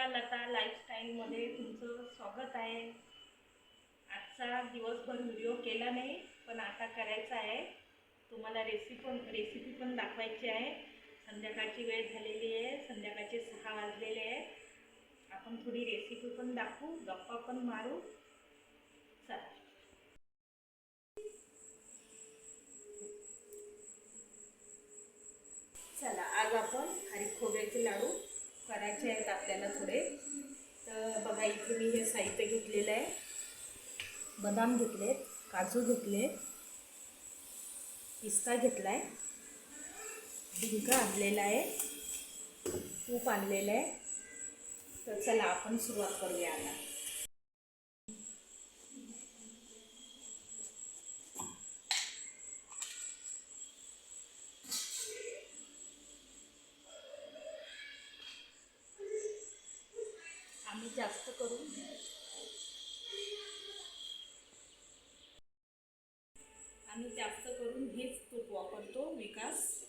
प्रियंका लता लाईफस्टाईलमध्ये तुमचं स्वागत आहे. आजचा दिवसभर व्हिडिओ केला नाही पण आता करायचा आहे. तुम्हाला रेसिपी पण रेसिपी पण दाखवायची आहे. संध्याकाळची वेळ झालेली आहे संध्याकाळचे सहा वाजलेले आहे. आपण थोडी रेसिपी पण दाखवू गप्पा पण मारू. चला. चला आज आपण खारीक खोबऱ्याचे लाडू करायचे आहेत आपल्याला थोडे. तर बघा इथे मी हे साहित्य घेतलेलं आहे. बदाम घेतले काजू घेतले पिस्ता घेतला आहे डिंक आणलेला आहे तूप आणलेलं आहे. तर चला आपण सुरुवात करूया आता आम्ही जास्त करून. आम्ही जास्त करून हेच तूप वापरतो विकास.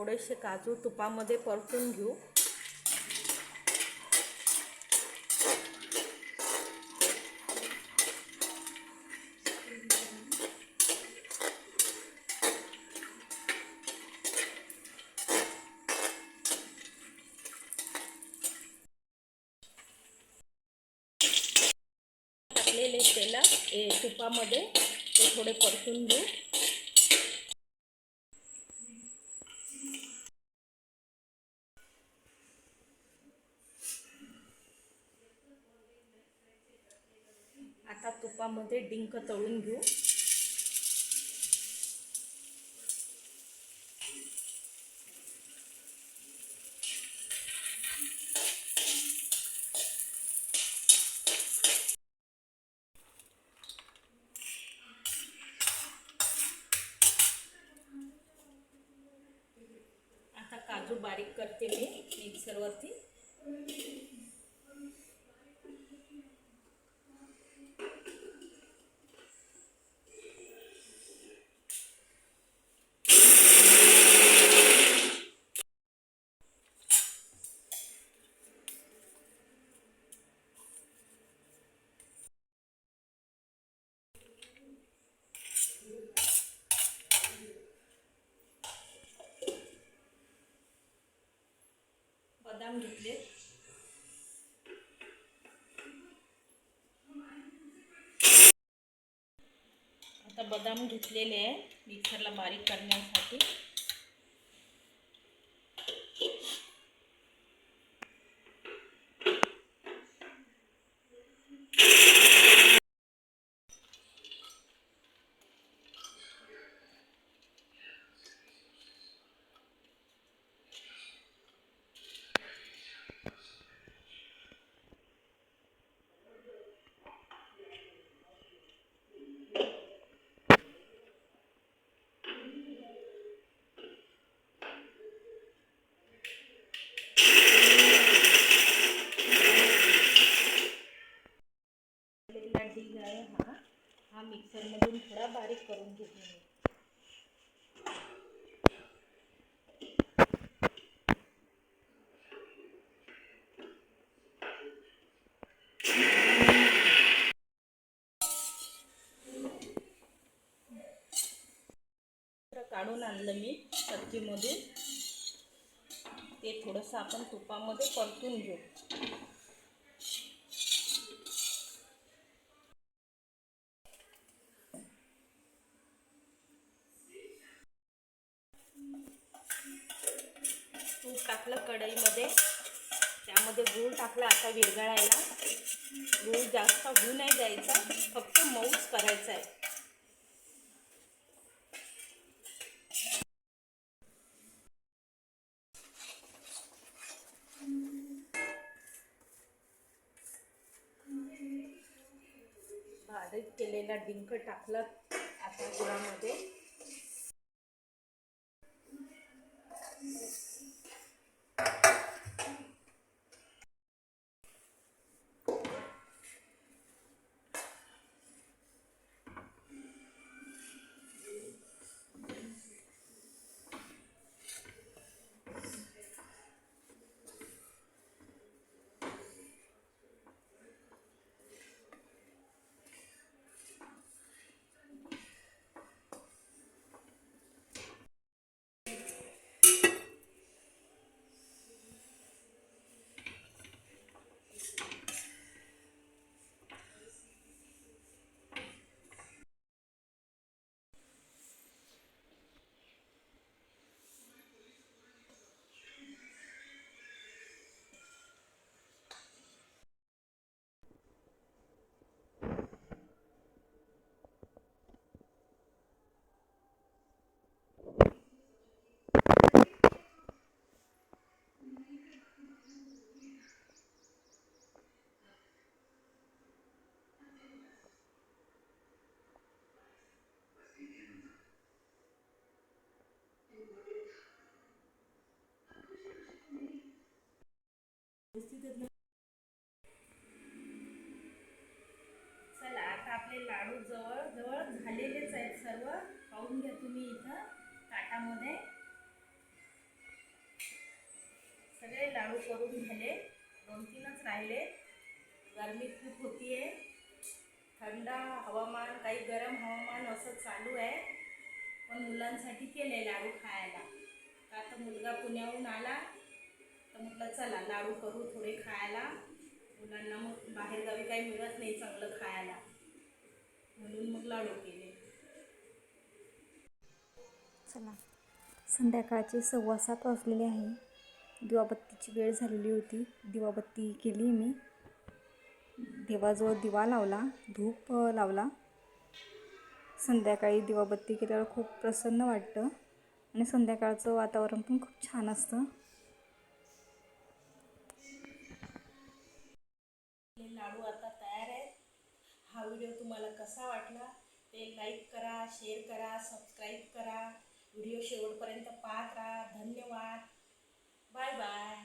थोडेसे काजू तुपामध्ये परतून घेऊ. टाकलेले तेला तुपामध्ये ते थोडे परतून घेऊ. आता तुपामध्ये डिंक तळून घेऊ. आता काजू बारीक करते मी मिक्सरवरती. बदाम घेतले. आता बदाम घेतलेले आहे. मिक्सरला बारीक करण्यासाठी लेला ढीग आहे हा हा मिक्सरमधून थोडा बारीक करून घेते मी काढून आणलं मी सब्जीमध्ये ते थोडंसं आपण तुपामध्ये परतून घेऊ. तूप टाकलं कढईमध्ये. त्यामध्ये गूळ टाकला आता विरघळायला. गूळ जास्त होऊ नाही द्यायचा. फक्त मऊच करायचा आहे. बारीक केलेला डिंक टाकला आता गुळामध्ये. चला आता आपले लाडू जवळ जवळ झालेलेच आहेत सर्व. पाहून घ्या तुम्ही इथं ताटामध्ये. सगळे लाडू करून झाले. दोन तीनच राहिले. गरमी खूप होतीये. थंड हवामान काही गरम हवामान असं चालू आहे. पण मुलांसाठी केले लाडू खायला. आता मुलगा पुण्याहून आला. तर म्हटलं चला लाडू करू थोडे खायला. मुलांना मग बाहेरगावी काही मिळत नाही चांगलं खायला. म्हणून मग लाडू केले. चला संध्याकाळचे सव्वा सात वाजलेले आहे. दिवाबत्तीची वेळ झालेली होती. दिवाबत्ती केली मी. देवाजवळ दिवा लावला धूप लावला. संध्याकाळी दिवाबत्ती केल्यावर खूप प्रसन्न वाटतं. आणि संध्याकाळचं वातावरण पण खूप छान असतं. लाडू आता तयार आहेत. हा व्हिडिओ तुम्हाला कसा वाटला ते लाईक करा शेअर करा सबस्क्राईब करा. व्हिडिओ शेवटपर्यंत पाहत राहा. धन्यवाद. Bye bye